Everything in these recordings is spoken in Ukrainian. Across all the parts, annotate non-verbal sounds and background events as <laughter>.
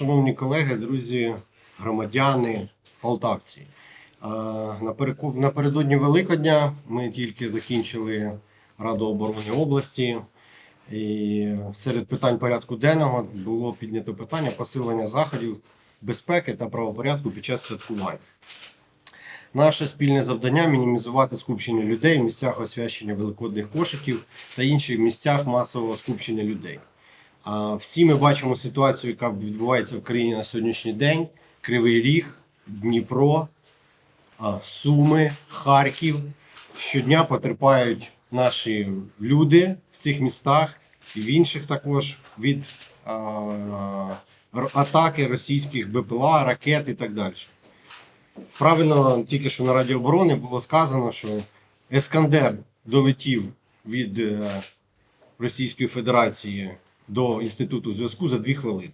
Шановні колеги, друзі, громадяни, полтавці. Напередодні Великодня ми тільки закінчили Раду оборони області. І серед питань порядку денного було піднято питання посилення заходів безпеки та правопорядку під час святкувань. Наше спільне завдання мінімізувати скупчення людей в місцях освячення великодних кошиків та інших місцях масового скупчення людей. Всі ми бачимо ситуацію, яка відбувається в країні на сьогоднішній день: Кривий Ріг, Дніпро, Суми, Харків. Щодня потерпають наші люди в цих містах і в інших також від атаки російських БПЛА, ракет і так далі. Правильно, тільки що на Раді оборони було сказано, що Ескандер долетів від е, Російської Федерації до інституту зв'язку за дві хвилини.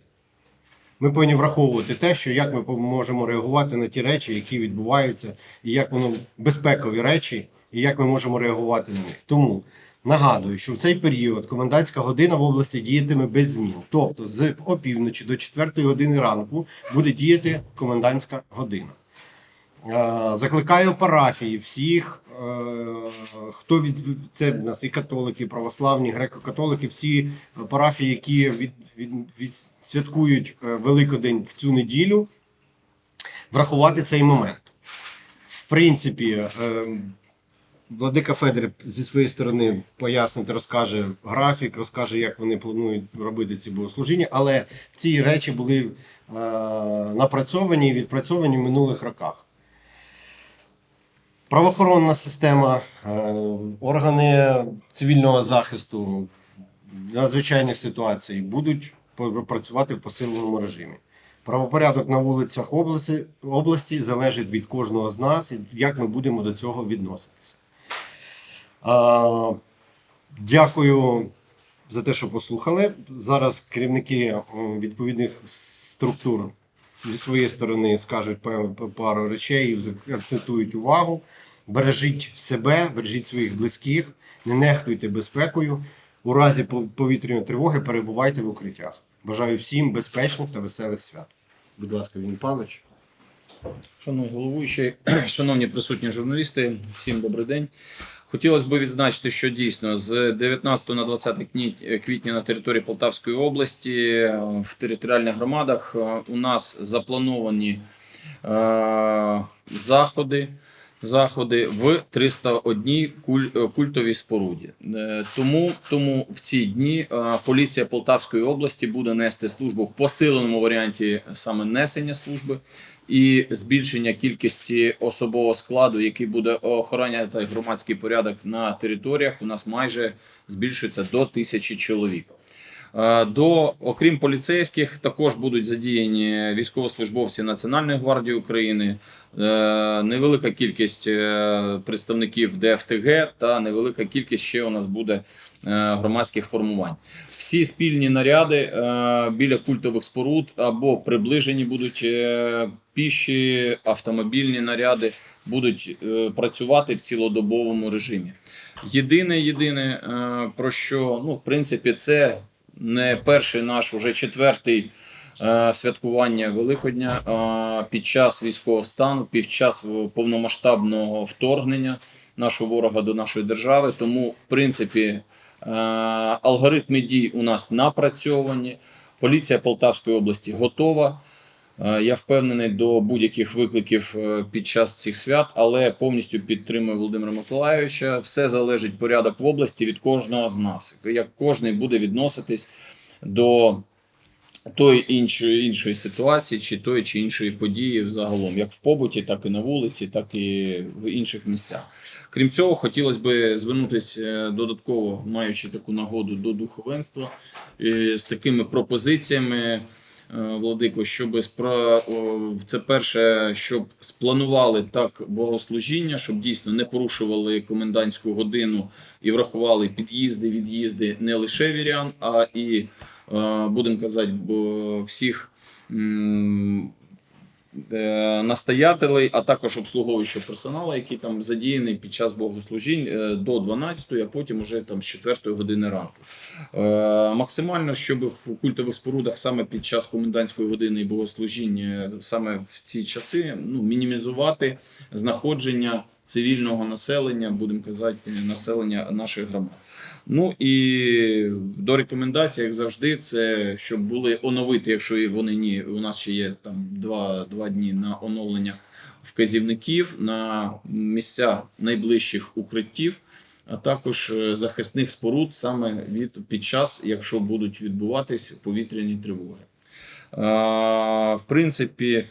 Ми повинні враховувати те, що як ми можемо реагувати на ті речі, які відбуваються, і як воно безпекові речі, і як ми можемо реагувати на них. Тому нагадую, що в цей період комендантська година в області діятиме без змін. Тобто з опівночі до 4 години ранку буде діяти комендантська година. Е, Закликаю парафії всіх, е, хто від це в нас і католики, і православні, греко-католики, всі парафії, які від, від, від, святкують е, Великодень в цю неділю, врахувати цей момент. В принципі, Владика Федір зі своєї сторони пояснить, розкаже графік, розкаже, як вони планують робити ці богослужіння, але ці речі були напрацьовані і відпрацьовані в минулих роках. Правоохоронна система, е, органи цивільного захисту надзвичайних ситуацій будуть працювати в посиленому режимі. Правопорядок на вулицях області, області залежить від кожного з нас, і як ми будемо до цього відноситися. А, Дякую за те, що послухали. Зараз керівники відповідних структур зі своєї сторони скажуть пару речей і акцентують увагу. Бережіть себе, бережіть своїх близьких, не нехтуйте безпекою. У разі повітряної тривоги перебувайте в укриттях. Бажаю всім безпечних та веселих свят. Будь ласка, він Палич. Шановний головуючий, <clears throat> шановні присутні журналісти, всім добрий день. Хотілося б відзначити, що дійсно з 19 на 20 квітня на території Полтавської області е, в територіальних громадах е, у нас заплановані е, заходи. Заходи в 301 куль- е, культовій споруді. Тому, тому в ці дні поліція Полтавської області буде нести службу в посиленому варіанті саме несення служби і збільшення кількості особового складу, який буде охороняти громадський порядок на територіях, у нас майже збільшується до тисячі чоловік. Е, До окрім поліцейських, також будуть задіяні військовослужбовці Національної гвардії України, е, невелика кількість е, представників ДФТГ та невелика кількість ще у нас буде громадських формувань. Всі спільні наряди біля культових споруд або приближені будуть піші автомобільні наряди будуть е, працювати в цілодобовому режимі. Єдине, єдине, е, про що ну, в принципі, це не перший наш, уже четвертий е, святкування Великодня під час військового стану, під час повномасштабного вторгнення нашого ворога до нашої держави. Тому, в принципі, е, алгоритми дій у нас напрацьовані. Поліція Полтавської області готова. Е, Я впевнений до будь-яких викликів е, під час цих свят, але повністю підтримую Володимира Миколайовича. Все залежить порядок в області від кожного з нас. Як кожен буде відноситись до тої іншої іншої ситуації, чи тої чи іншої події взагалом, як в побуті, так і на вулиці, так і в інших місцях. Крім цього, хотілося б звернутися додатково, маючи таку нагоду до духовенства е, з такими пропозиціями. Е, Владико, щоб спра... це перше, щоб спланували так богослужіння, щоб дійсно не порушували комендантську годину і врахували під'їзди, від'їзди не лише вірян, а і е, будемо казати, всіх настоятелей, а також обслуговуючого персоналу, який там задіяний під час богослужінь е, до 12, а потім уже там з 4 години ранку. Е, Максимально, щоб в культових спорудах саме під час комендантської години і богослужінь, е, саме в ці часи, ну, мінімізувати знаходження цивільного населення, будемо казати, населення наших громад. Ну і до рекомендацій, як завжди, це щоб були оновити, якщо вони ні, у нас ще є там два, два дні на оновлення вказівників на місця найближчих укриттів, а також е, захисних споруд саме від під час, якщо будуть відбуватись повітряні тривоги. В принципі,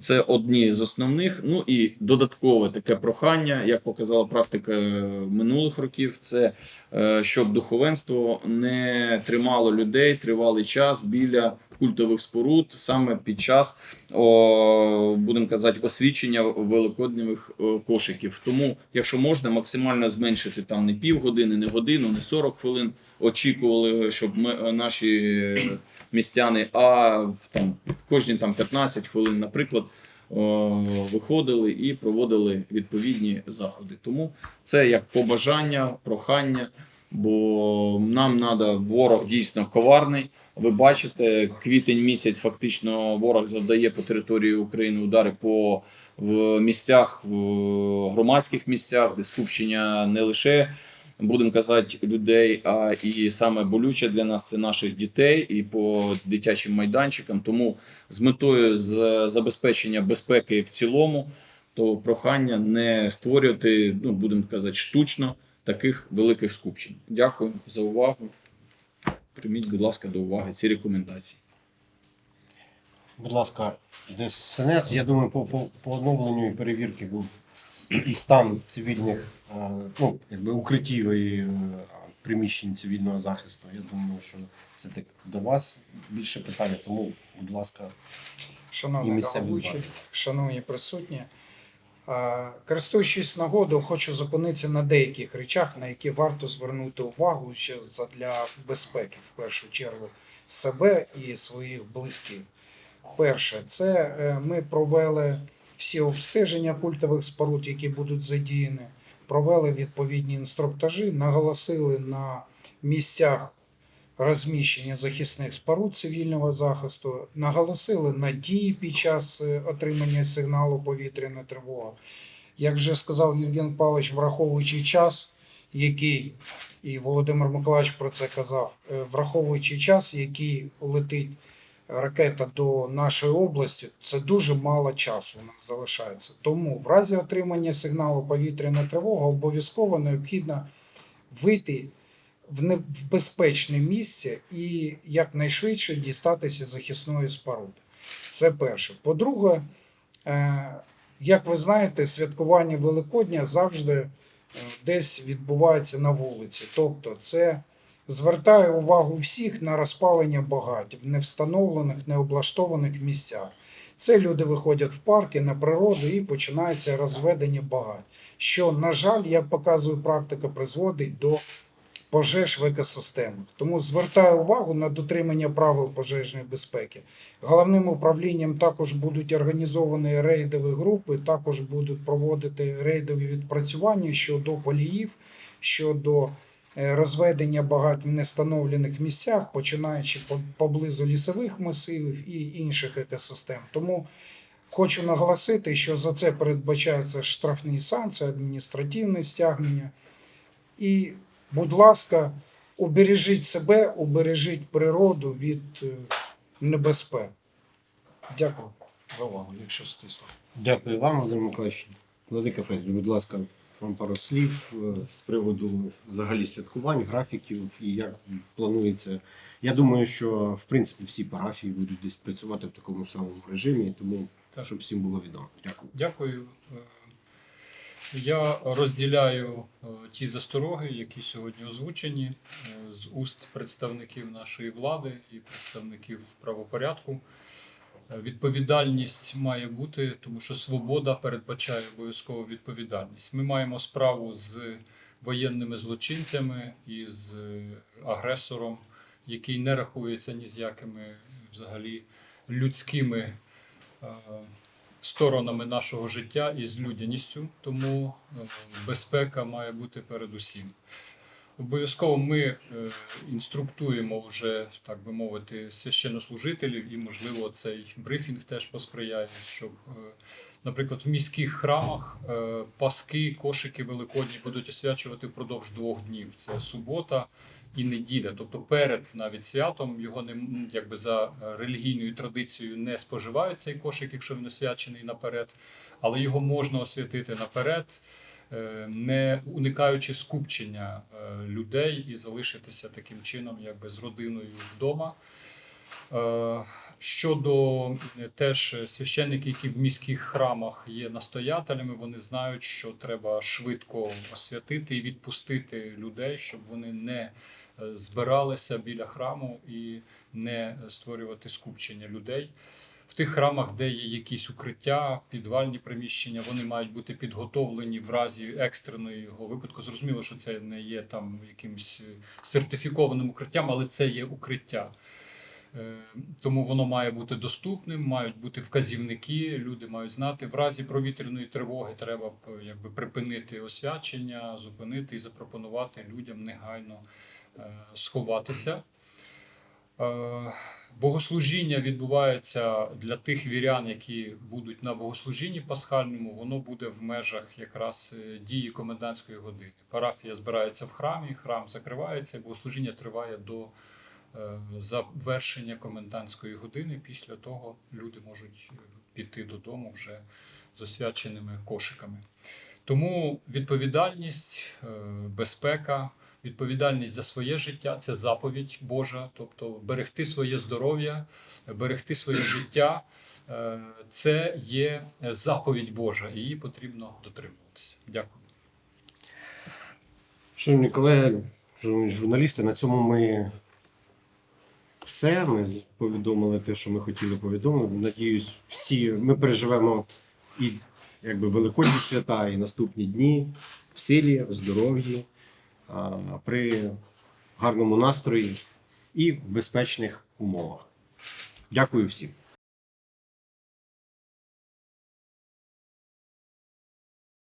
це одні з основних. Ну і додаткове таке прохання, як показала практика е, минулих років, це е, щоб духовенство не тримало людей тривалий час біля культових споруд саме під час, о, будемо казати, освічення великодніх е, кошиків. Тому, якщо можна, максимально зменшити там не півгодини, не годину, не 40 хвилин. Очікували, щоб ми е, наші е, містяни, а там кожні там 15 хвилин, наприклад, виходили і проводили відповідні заходи. Тому це як побажання, прохання, бо нам треба ворог дійсно коварний. Ви бачите, квітень місяць фактично ворог завдає по території України удари по в місцях, в громадських місцях, де скупчення не лише будемо казати, людей, а і саме болюче для нас це наших дітей і по дитячим майданчикам. Тому з метою забезпечення безпеки в цілому, то прохання не створювати, ну будемо казати, штучно таких великих скупчень. Дякую за увагу. Прийміть, будь ласка, до уваги ці рекомендації. Будь ласка, ДСНС, я думаю, по, по, по оновленню і перевірки був і стан цивільних е, ну, якби укриттів і е, приміщень цивільного захисту. Я думаю, що це так до вас більше питання, тому, будь ласка, Шановні місцеві шановні присутні, користуючись нагодою, хочу зупинитися на деяких речах, на які варто звернути увагу ще для безпеки, в першу чергу, себе і своїх близьких. Перше, це е, ми провели всі обстеження культових споруд, які будуть задіяні, провели відповідні інструктажі, наголосили на місцях розміщення захисних споруд цивільного захисту, наголосили на дії під час е, отримання сигналу повітряна тривога. Як вже сказав Євген Павлович, враховуючи час, який і Володимир Миколаївич про це казав, е, враховуючи час, який летить ракета до нашої області, це дуже мало часу у нас залишається. Тому в разі отримання сигналу повітряна тривога обов'язково необхідно вийти в не- безпечне місце і якнайшвидше дістатися захисної споруди. Це перше. По-друге, е, як ви знаєте, святкування Великодня завжди е, десь відбувається на вулиці. Тобто, це звертає увагу всіх на розпалення багать в невстановлених, необлаштованих місцях. Це люди виходять в парки на природу і починається розведення багать, що, на жаль, як показує практика, призводить до пожеж в екосистемах. Тому звертаю увагу на дотримання правил пожежної безпеки. Головним управлінням також будуть організовані рейдові групи, також будуть проводити рейдові відпрацювання щодо поліїв, щодо розведення багать в нестановлених місцях, починаючи по- поблизу лісових масивів і інших екосистем. Тому хочу наголосити, що за це передбачаються штрафні санкції, адміністративне стягнення. І Будь ласка, убережіть себе, убережіть природу від е, небезпек. Дякую за увагу, якщо стисло. дякую вам, Володимир Миколаївич. Владика Федір, будь ласка, вам пару слів е, з приводу взагалі святкувань, графіків і як планується. Я думаю, що в принципі всі парафії будуть десь працювати в такому ж самому режимі, тому щоб всім було відомо. Дякую. Дякую. Е, Я розділяю е, ті застороги, які сьогодні озвучені з уст представників нашої влади і представників правопорядку. Відповідальність має бути, тому що свобода передбачає обов'язково відповідальність. Ми маємо справу з воєнними злочинцями і з е, агресором, який не рахується ні з якими взагалі людськими е, сторонами нашого життя і з людяністю, тому е, безпека має бути передусім. Обов'язково ми е, інструктуємо вже, так би мовити, священнослужителів, і, можливо, цей брифінг теж посприяє, щоб, е, наприклад, в міських храмах е, паски, кошики великодні будуть освячувати впродовж двох днів. Це субота і неділя. Тобто перед навіть святом його не якби за релігійною традицією не споживають цей кошик, якщо він освячений наперед, але його можна освятити наперед не уникаючи скупчення е, людей і залишитися таким чином, якби з родиною вдома. Е, Щодо е, теж священники, які в міських храмах є настоятелями, вони знають, що треба швидко освятити і відпустити людей, щоб вони не е, збиралися біля храму і не створювати скупчення людей. В тих храмах, де є якісь укриття, підвальні приміщення, вони мають бути підготовлені в разі екстреного випадку. Зрозуміло, що це не є там якимось е, сертифікованим укриттям, але це є укриття. Е, Тому воно має бути доступним, мають бути вказівники, люди мають знати. В разі провітряної тривоги треба якби припинити освячення, зупинити і запропонувати людям негайно е, сховатися. Е, Богослужіння відбувається для тих вірян, які будуть на богослужінні пасхальному. Воно буде в межах якраз е, дії комендантської години. Парафія збирається в храмі, храм закривається, богослужіння триває до е, завершення комендантської години. Після того люди можуть піти додому вже з освяченими кошиками. Тому відповідальність, безпека, відповідальність за своє життя це заповідь Божа, тобто берегти своє здоров'я, берегти своє життя. е, Це є заповідь Божа, і її потрібно дотримуватися. Дякую. Шановні колеги, шановні журналісти, на цьому ми все. Ми повідомили те, що ми хотіли повідомити. Надіюсь, всі ми переживемо і якби великодні свята, і наступні дні в силі, в здоров'ї, при гарному настрої і в безпечних умовах. Дякую всім.